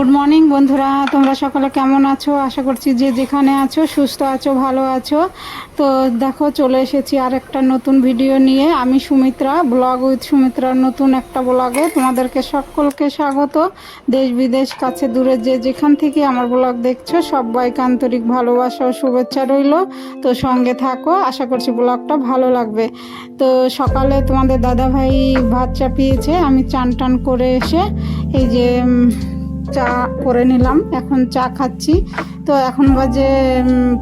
Good morning বন্ধুরা। তোমরা সকলে কেমন আছো? আশা করছি যে যেখানে আছো, সুস্থ আছো, ভালো আছো। তো দেখো, চলে এসেছি আর একটা নতুন ভিডিও নিয়ে। আমি সুমিত্রা ব্লগ উইথ সুমিত্রার নতুন একটা ব্লগে তোমাদেরকে সকলকে স্বাগত। দেশ বিদেশ, কাছে দূরে যে যেখান থেকে আমার ব্লগ দেখছ, সবাইকে আন্তরিক ভালোবাসা ও শুভেচ্ছা রইল। তো সঙ্গে থাকো, আশা করছি ব্লগটা ভালো লাগবে। তো সকালে তোমাদের দাদাভাই ভাত চাপিয়েছে, আমি চান টান করে এসে এই যে চা করে নিলাম, এখন চা খাচ্ছি। তো এখন বাজে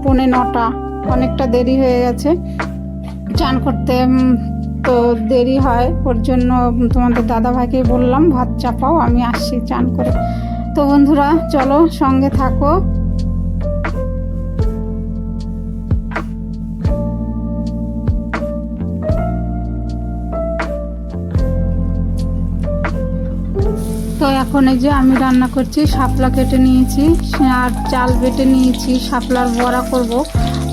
পৌনে নটা, অনেকটা দেরি হয়ে গেছে। চান করতে তো দেরি হয়, ওর জন্য তোমাদের দাদা ভাইকে বললাম, ভাত চাপাও, আমি আসছি চান করে। তো বন্ধুরা, চলো সঙ্গে থাকো। তো এখন এই যে আমি রান্না করছি, শাপলা কেটে নিয়েছি আর চাল বেটে নিয়েছি, শাপলার বড়া করব।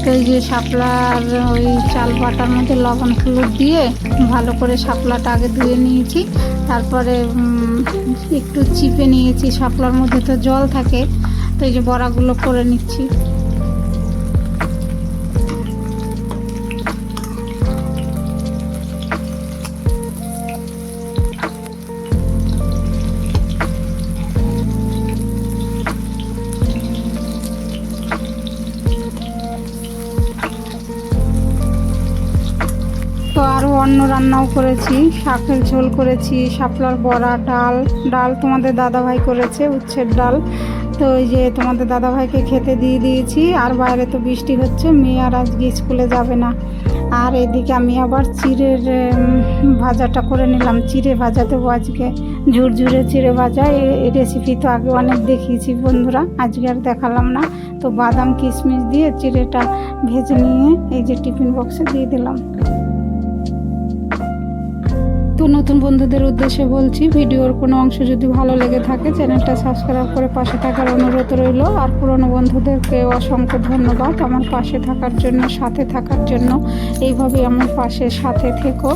তো এই যে শাপলার ওই চাল বাটার মধ্যে লবণ হলুদ দিয়ে ভালো করে শাপলাটা আগে ধুয়ে নিয়েছি। তারপরে একটু চিপে নিয়েছি, শাপলার মধ্যে তো জল থাকে, তো এই যে বড়াগুলো করে নিচ্ছি। রান্নাও করেছি, শাকের ঝোল করেছি, শাপলার বড়া, ডাল ডাল তোমাদের দাদাভাই করেছে, উচ্ছের ডাল। তো ওই যে তোমাদের দাদাভাইকে খেতে দিয়ে দিয়েছি, আর বাইরে তো বৃষ্টি হচ্ছে, মেয়ে আর আজকে স্কুলে যাবে না। আর এদিকে আমি আবার চিড়ের ভাজাটা করে নিলাম, চিড়ে ভাজা দেবো আজকে। ঝুরঝুরে চিড়ে ভাজা এই রেসিপি তো আগে অনেক দেখিয়েছি বন্ধুরা, আজকে আর দেখালাম না। তো বাদাম কিশমিশ দিয়ে চিড়েটা ভেজে নিয়ে এই যে টিফিন বক্সে দিয়ে দিলাম। তো নতুন বন্ধুদের উদ্দেশ্যে বলছি, ভিডিওর কোনো অংশ যদি ভালো লেগে থাকে, চ্যানেলটা সাবস্ক্রাইব করে পাশে থাকার অনুরোধ রইল। আর পুরনো বন্ধুদেরকে অসংখ্য ধন্যবাদ আমার পাশে থাকার জন্য, সাথে থাকার জন্য। এইভাবে আমার পাশে সাথে থেকো।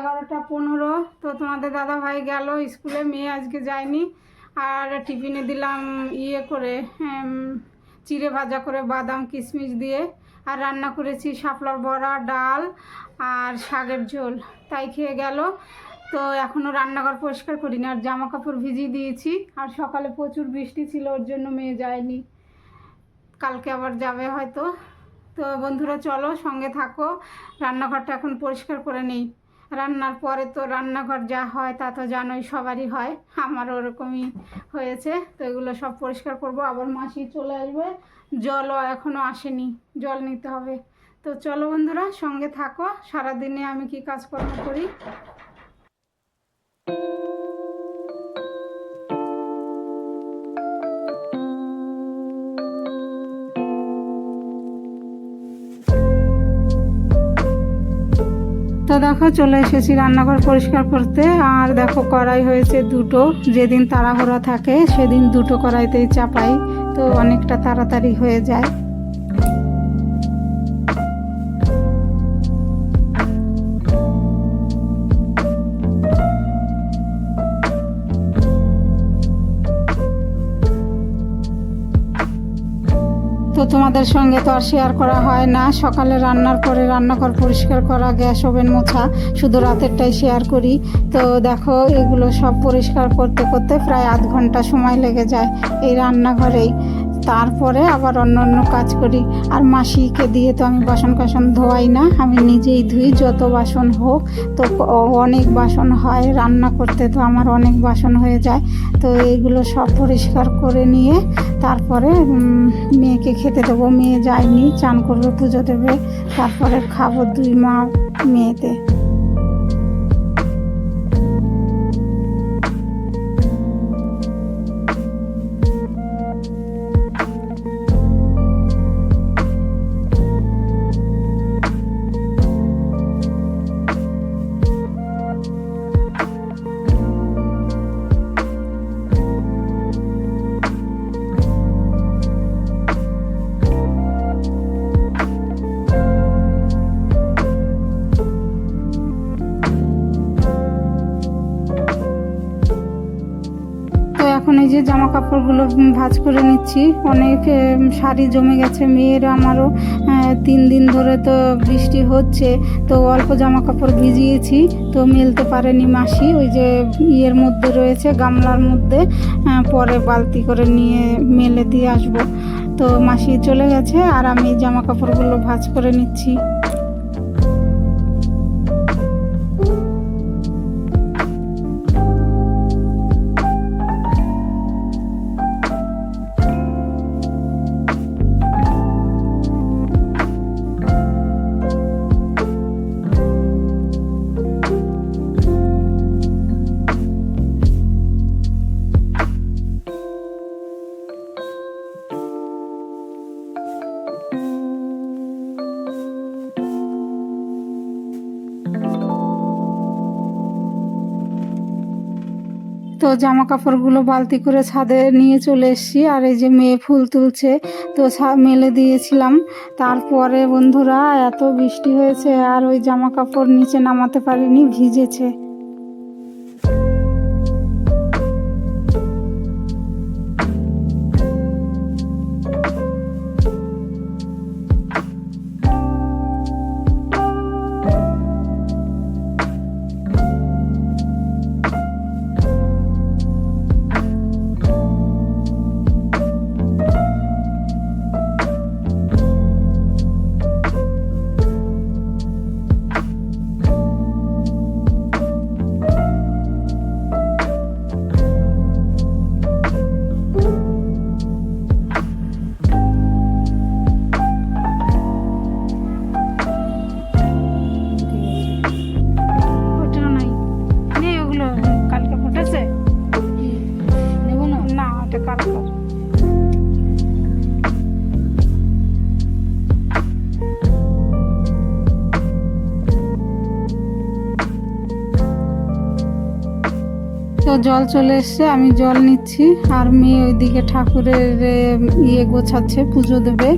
এগারোটা পনেরো। তো তোমাদের দাদা ভাই গেল স্কুলে, মেয়ে আজকে যায়নি। আর টিফিনে দিলাম ইয়ে করে চিড়ে ভাজা করে বাদাম, কিশমিশ দিয়ে। আর রান্না করেছি শাপলার বড়া, ডাল আর শাকের ঝোল। তাই খেয়ে গেল। তো এখনও রান্নাঘর পরিষ্কার করিনি। আর জামা কাপড় ভিজিয়ে দিয়েছি। আর সকালে প্রচুর বৃষ্টি ছিল, ওর জন্য মেয়ে যায়নি। কালকে আবার যাবে হয়তো। তো বন্ধুরা, চলো সঙ্গে থাকো। রান্নাঘরটা এখন পরিষ্কার করে নিই। রান্নার পরে তো রান্নাঘর যা হয় তা তো জানোই, সবারই হয়। আমার ওরকমই হয়েছে। তো এগুলো সব পরিষ্কার করব। আবার মাসি চলে আসবে। জলও এখনও আসেনি। জল নিতে হবে। তো চলো বন্ধুরা, সঙ্গে থাকো। সারাদিনে আমি কি কাজকর্ম করি? তো দেখো চলে এসেছি রান্নাঘর পরিষ্কার করতে। আর দেখো কড়াই হয়েছে দুটো। যেদিন তাড়াহুড়া থাকে, সেদিন দুটো কড়াইতেই চাপাই। তো অনেকটা তাড়াতাড়ি হয়ে যায়। তোমাদের সঙ্গে তো আর শেয়ার করা হয় না। সকালে রান্নার পরে রান্নাঘর পরিষ্কার করা, গ্যাস ওভেন মোছা, শুধু রাতেরটাই শেয়ার করি। তো দেখো, এগুলো সব পরিষ্কার করতে করতে প্রায় আধ ঘণ্টা সময় লেগে যায় এই রান্নাঘরেই। তারপরে আবার অন্য অন্য কাজ করি। আর মাসিকে দিয়ে তো আমি বাসন কাসন ধোয়াই না, আমি নিজেই ধুই, যত বাসন হোক। তো অনেক বাসন হয়, রান্না করতে তো আমার অনেক বাসন হয়ে যায়। তো এইগুলো সব পরিষ্কার করে নিয়ে তারপরে মেয়েকে খেতে দেবো। মেয়ে যায়নি, চান করবে, পুজো দেবে। তারপরে খাব দুই মা মেয়েতে। এখন এই যে জামা কাপড়গুলো ভাঁজ করে নিচ্ছি। অনেক শাড়ি জমে গেছে, মেয়ের আমারও তিন দিন ধরে তো বৃষ্টি হচ্ছে, তো অল্প জামা কাপড় ভিজিয়েছি, তো মেলতে পারেনি মাসি। ওই যে ইয়ের মধ্যে রয়েছে, গামলার মধ্যে পরে বালতি করে নিয়ে মেলে দিয়ে আসব। তো মাসি চলে গেছে, আর আমি জামা কাপড়গুলো ভাঁজ করে নিচ্ছি। তো জামা কাপড়গুলো বালতি করে ছাদে নিয়ে চলে এসেছি। আর এই যে মেয়ে ফুল তুলছে, তো মেলে দিয়েছিলাম। তারপরে বন্ধুরা, এত বৃষ্টি হয়েছে আর ওই জামা কাপড় নিচে নামাতে পারিনি, ভিজেছে। জল চলে এসছে আমি জল নিচ্ছি। আর মেয়ে ওইদিকে ঠাকুরের ইয়ে গোছাচ্ছে পুজো দেবে।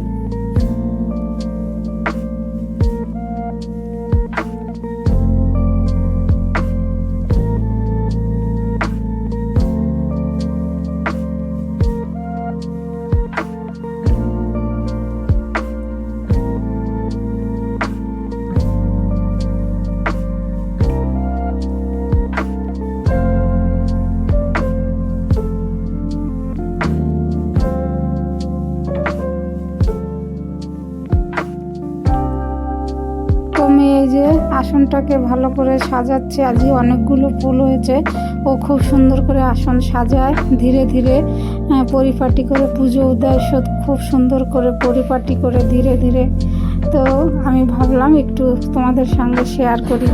আসনটাকে ভালো করে সাজাচ্ছে। আজই অনেকগুলো ফুল হয়েছে। ও খুব সুন্দর করে আসন সাজায়। ধীরে ধীরে পরিপাটি করে পুজো দেয় সত খুব সুন্দর করে পরিপাটি করে ধীরে ধীরে। তো আমি ভাবলাম একটু তোমাদের সঙ্গে শেয়ার করি।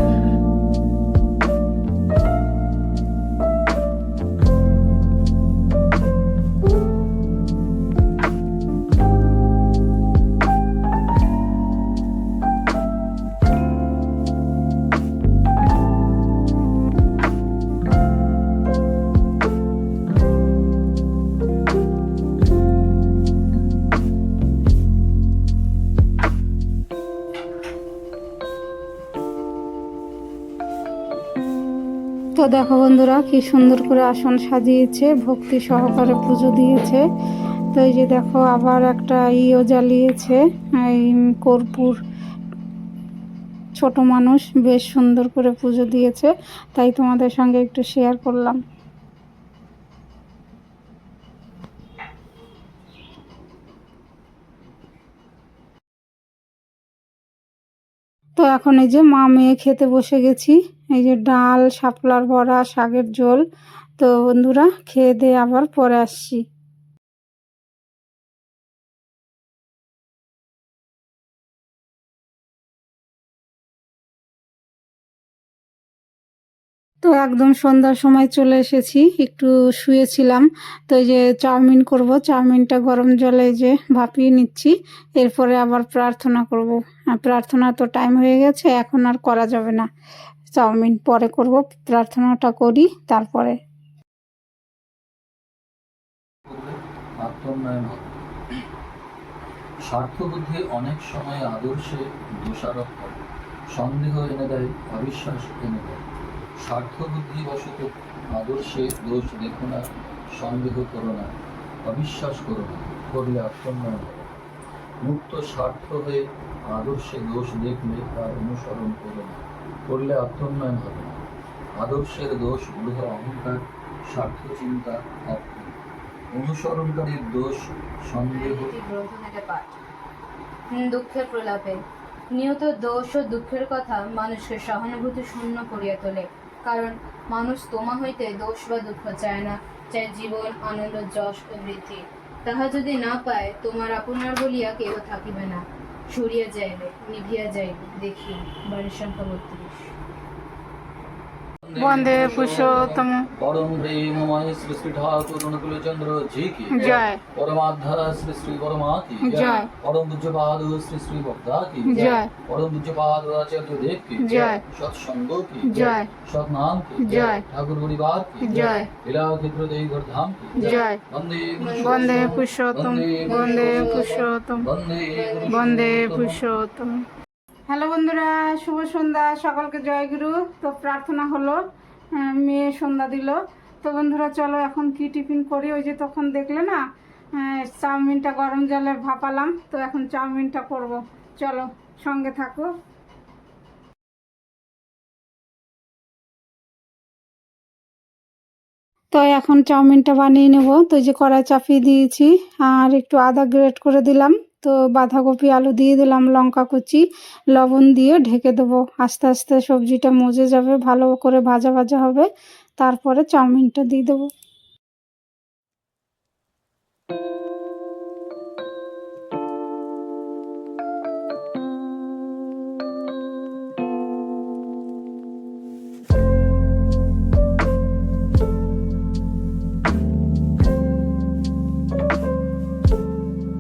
দেখো বন্ধুরা, কি সুন্দর করে আসন সাজিয়েছে, ভক্তি সহকারে পুজো দিয়েছে। তো এই যে দেখো, আবার একটা ইও জ্বালিয়েছে, এই কর্পূর। ছোট মানুষ, বেশ সুন্দর করে পুজো দিয়েছে। তাই তোমাদের সঙ্গে একটু শেয়ার করলাম। তো এখন এই যে মা মেয়ে খেতে বসে গেছি। এই যে ডাল, শাপলার বড়া, শাকের ঝোল। তো বন্ধুরা, খেয়ে দিয়ে আবার পরে আসছি। তো একদম সন্ধ্যার সময় চলে এসেছি, একটু শুয়েছিলাম। তো এই যে চাউমিন করব, চাউমিনটা গরম জলে যে ভাপিয়ে নিচ্ছি, এরপরে আবার প্রার্থনা করব। প্রার্থনা তো টাইম হয়ে গেছে, এখন আর করা যাবে না। চাউমিন পরে করব, প্রার্থনাটা করি, তারপরে। অনেক সময় আদর্শে দোষারোপ করে। সন্দেহ এনে দেয়, অবিশ্বাস এনে দেয়। স্বার্থবুদ্ধি বশত আদর্শে দোষ দেখো না, সন্দেহ করো না, অবিশ্বাস করো না, করলে আত্মন্যায় হবে মুক্ত স্বার্থ হয়ে আদর্শে দোষ দেখলে তার অনুসরণ করো না, করলে আত্মোন্নয়ন হবে না। আদর্শের দোষগুলো অহংকার, স্বার্থ চিন্তা অনুসরণকারীর দোষ, সন্দেহ। থেকে দুঃখের প্রলাপে। নিয়ত দোষ ও দুঃখের কথা মানুষকে সহানুভূতি শূন্য করিয়া তোলে। কারণ মানুষ তোমা হইতে দোষ বা দুঃখ চায় না, চায় জীবন, আনন্দ, যশ ও বৃদ্ধি। তাহা যদি না পায়, তোমার আপনার বলিয়া কেউ থাকিবে না। সরিয়া যাইবে, নিভিয়া যাইবে দেখি বাড়ির সংখ্যা বত্রিশ। বন্দে পুরুষোত্তম। পরম প্রেমময় শ্রী শ্রী ঠাকুর অনুকূল চন্দ্র জি কি জয়। পরমাধ্যা শ্রী শ্রী পরমা কি জয়। পরম পূজ্যপাদ শ্রী শ্রী ভক্তা কি জয়। পরম পূজ্যপাদ আচার্য দেব কি জয়। সৎসঙ্গ কি জয়। সৎনাম কি জয়। ঠাকুর পরিবার কি জয়। লীলা ক্ষেত্র দেবঘর ধাম কি জয়। বন্দে বন্দে পুরুষোত্তম। বন্দে পুরুষোত্তম। বন্দে বন্দে পুরুষোত্তম। হ্যালো বন্ধুরা, শুভ সন্ধ্যা, সকলকে জয়গুরু তো প্রার্থনা হলো মেয়ে সন্ধ্যা দিল। তো বন্ধুরা, চলো এখন কি টিফিন করি? ওই যে তখন দেখলে না চাউমিনটা গরম জলে ভাপালাম। তো এখন চাউমিনটা করব। চলো, সঙ্গে থাকো। তো এখন চাউমিনটা বানিয়ে নেব। তো যে কড়াই চাপিয়ে দিয়েছি, আর একটু আদা গ্রেট করে দিলাম। তো বাঁধাকপি, আলু দিয়ে দিলাম, লঙ্কা কুচি, লবণ দিয়ে ঢেকে দেবো। আস্তে আস্তে সবজিটা মজে যাবে, ভালো করে ভাজা ভাজা হবে। তারপরে চাউমিনটা দিয়ে দেবো।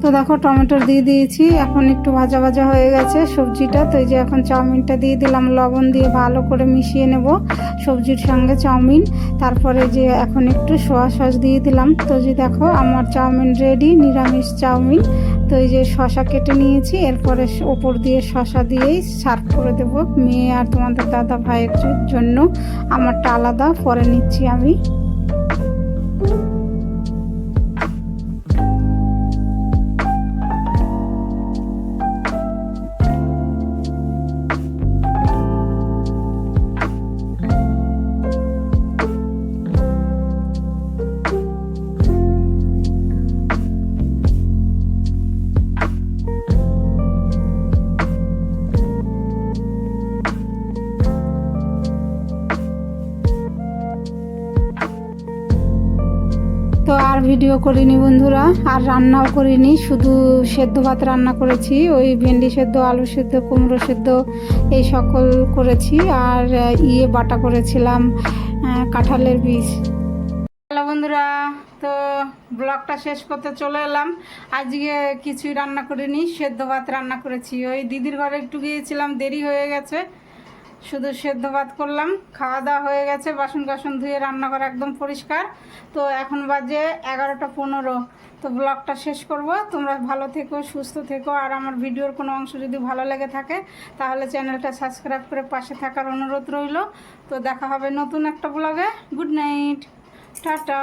তো দেখো টমেটো দিয়ে দিয়েছি। এখন একটু ভাজা ভাজা হয়ে গেছে সবজিটা। তো এই যে এখন চাউমিনটা দিয়ে দিলাম, লবণ দিয়ে ভালো করে মিশিয়ে নেব সবজির সঙ্গে চাউমিন। তারপরে যে এখন একটু সোয়া সস দিয়ে দিলাম। তো যে দেখো আমার চাউমিন রেডি নিরামিষ চাউমিন। তো এই যে শশা কেটে নিয়েছি, এরপরে ওপর দিয়ে শশা দিয়েই সার্ভ করে দেব মেয়ে আর তোমাদের দাদা ভাইয়ের জন্য। আমারটা আলাদা, পরে নিচ্ছি আমি। তো আর ভিডিও করিনি বন্ধুরা, আর রান্নাও করিনি, শুধু সেদ্ধ ভাত রান্না করেছি, ওই ভেন্ডি সেদ্ধ, আলু সেদ্ধ, কুমড়ো সেদ্ধ, এই সকল করেছি, আর ইয়ে বাটা করেছিলাম কাঁঠালের বীজ। হ্যালো বন্ধুরা, তো ব্লগটা শেষ করতে চলে এলাম। আজকে কিছুই রান্না করিনি, সেদ্ধ ভাত রান্না করেছি। ওই দিদির ঘরে একটু গিয়েছিলাম, দেরি হয়ে গেছে। শুধু সেদ্ধ ভাত করলাম, খাওয়া দাওয়া হয়ে গেছে, বাসন কাসন ধুয়ে রান্নাঘর একদম পরিষ্কার। তো এখন বাজে এগারোটা পনেরো, তো ব্লগটা শেষ করব। তোমরা ভালো থেকো, সুস্থ থেকো, আর আমার ভিডিওর কোনো অংশ যদি ভালো লেগে থাকে, তাহলে চ্যানেলটা সাবস্ক্রাইব করে পাশে থাকার অনুরোধ রইল। তো দেখা হবে নতুন একটা ব্লগে গুড নাইট টাটা।